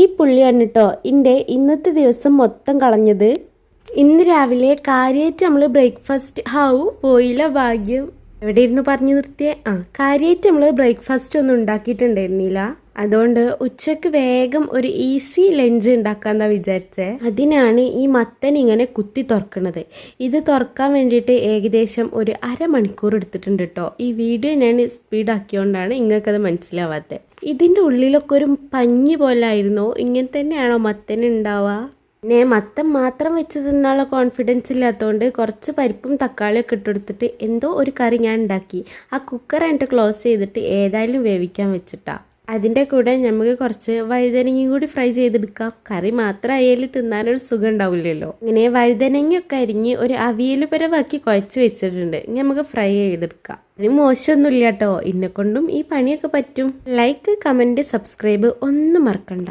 ഈ പുള്ളിയാണ് കേട്ടോ എന്റെ ഇന്നത്തെ ദിവസം മൊത്തം കളഞ്ഞത്? ഇന്ന് രാവിലെ കാര്യമായിട്ട് നമ്മൾ ബ്രേക്ക്ഫാസ്റ്റ് ഹൗ പോയില്ല ഭാഗ്യം. എവിടെ ഇരുന്ന് പറഞ്ഞു നിർത്തിയേ? ആ കാര്യമായിട്ട് നമ്മൾ ബ്രേക്ക്ഫാസ്റ്റ് ഒന്നും ഉണ്ടാക്കിയിട്ടുണ്ടായിരുന്നില്ല. അതുകൊണ്ട് ഉച്ചയ്ക്ക് വേഗം ഒരു ഈസി ലഞ്ച് ഉണ്ടാക്കാന്നാ വിചാരിച്ചേ. അതിനാണ് ഈ മത്തൻ ഇങ്ങനെ കുത്തി തുറക്കണത്. ഇത് തുറക്കാൻ വേണ്ടിയിട്ട് ഏകദേശം ഒരു അരമണിക്കൂർ എടുത്തിട്ടുണ്ട് കേട്ടോ. ഈ വീഡിയോ ഞാൻ സ്പീഡാക്കിയോണ്ടാണ് നിങ്ങൾക്കത് മനസ്സിലാവാത്തത് ഇതിന്റെ ഉള്ളിലൊക്കെ ഒരു പഞ്ഞി പോലെ ആയിരുന്നു. ഇങ്ങനെ തന്നെയാണോ മത്തൻ ഉണ്ടാവുക? പിന്നെ മത്തം മാത്രം വെച്ച് തിന്നാനുള്ള കോൺഫിഡൻസ് ഇല്ലാത്തതുകൊണ്ട് കുറച്ച് പരിപ്പും തക്കാളിയൊക്കെ ഇട്ടെടുത്തിട്ട് എന്തോ ഒരു കറി ഞാൻ ഉണ്ടാക്കി. ആ കുക്കർ എന്നിട്ട് ക്ലോസ് ചെയ്തിട്ട് ഏതായാലും വേവിക്കാൻ വെച്ചിട്ടാ. അതിന്റെ കൂടെ നമുക്ക് കുറച്ച് വഴുതനങ്ങയും കൂടി ഫ്രൈ ചെയ്തെടുക്കാം. കറി മാത്രം ആയാലും തിന്നാനൊരു സുഖം ഉണ്ടാവില്ലല്ലോ ഇങ്ങനെ വഴുതനങ്ങയൊക്കെ അരിഞ്ഞ് ഒരു അവിയൽ പരവാക്കി കുഴച്ച് വെച്ചിട്ടുണ്ട്. ഇനി നമുക്ക് ഫ്രൈ ചെയ്തെടുക്കാം. അതിന് മോശമൊന്നുമില്ല കേട്ടോ. എന്നെ കൊണ്ടും ഈ പണിയൊക്കെ പറ്റും. ലൈക്ക് കമന്റ് സബ്സ്ക്രൈബ് ഒന്നും മറക്കണ്ട.